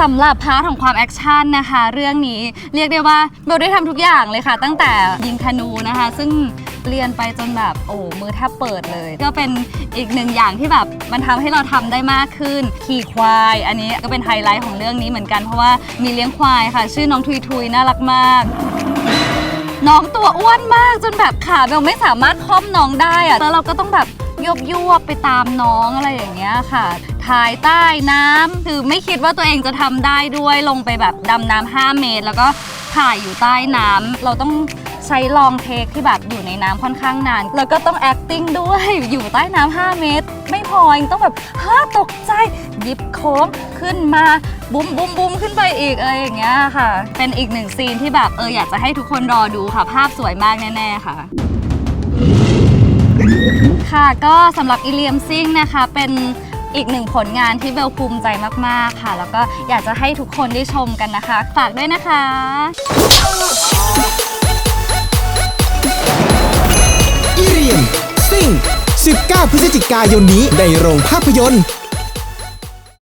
สำหรับพาร์ทของความแอคชั่นนะคะ เรื่องนี้เรียกได้ว่าเบลได้ทำทุกอย่างเลยค่ะ ตั้งแต่ยิงธนูนะคะ ซึ่งเรียนไปจนแบบโอ้มือแทบเปิดเลย ก็เป็นอีกหนึ่งอย่างที่แบบมันทำให้เราทำได้มากขึ้น ขี่ควาย อันนี้ก็เป็นไฮไลท์ของเรื่องนี้เหมือนกันเพราะว่ามีเลี้ยงควายค่ะ ชื่อน้องทุยทุยน่ารักมาก น้องตัวอ้วนมากจนแบบขาเบลไม่สามารถค่อมน้องได้อะแล้วเราก็ต้องแบบยบยวบๆไปตามน้องอะไรอย่างเงี้ยค่ะ ถ่ายใต้น้ำคือไม่คิดว่าตัวเองจะทำได้ด้วยลงไปแบบดำน้ำ5เมตร แล้วก็ถ่ายอยู่ใต้น้ำเราต้องใช้ลองเทคที่แบบอยู่ในน้ำค่อนข้างนาน แล้วก็ต้อง acting ด้วย อยู่ใต้น้ำ5เมตร ไม่พอยังต้องแบบฮ่าตกใจหยิบโค้งขึ้นมาบุ้มบุ้มบุ้มขึ้นไปอีกอะไรอย่างเงี้ยค่ะ เป็นอีกหนึ่งซีนที่แบบเอออยากจะให้ทุกคนรอดูค่ะ ภาพสวยมากแน่ๆค่ะ ค่ะก็สำหรับอีเลียมซิงนะคะเป็น อีกหนึ่งผลงานที่เบลภูมิใจมากๆค่ะ แล้วก็อยากจะให้ทุกคนได้ชมกันนะคะ ฝากด้วยนะคะอีเรียมซิ่ง 19 พฤศจิกายนนี้ในโรงภาพยนตร์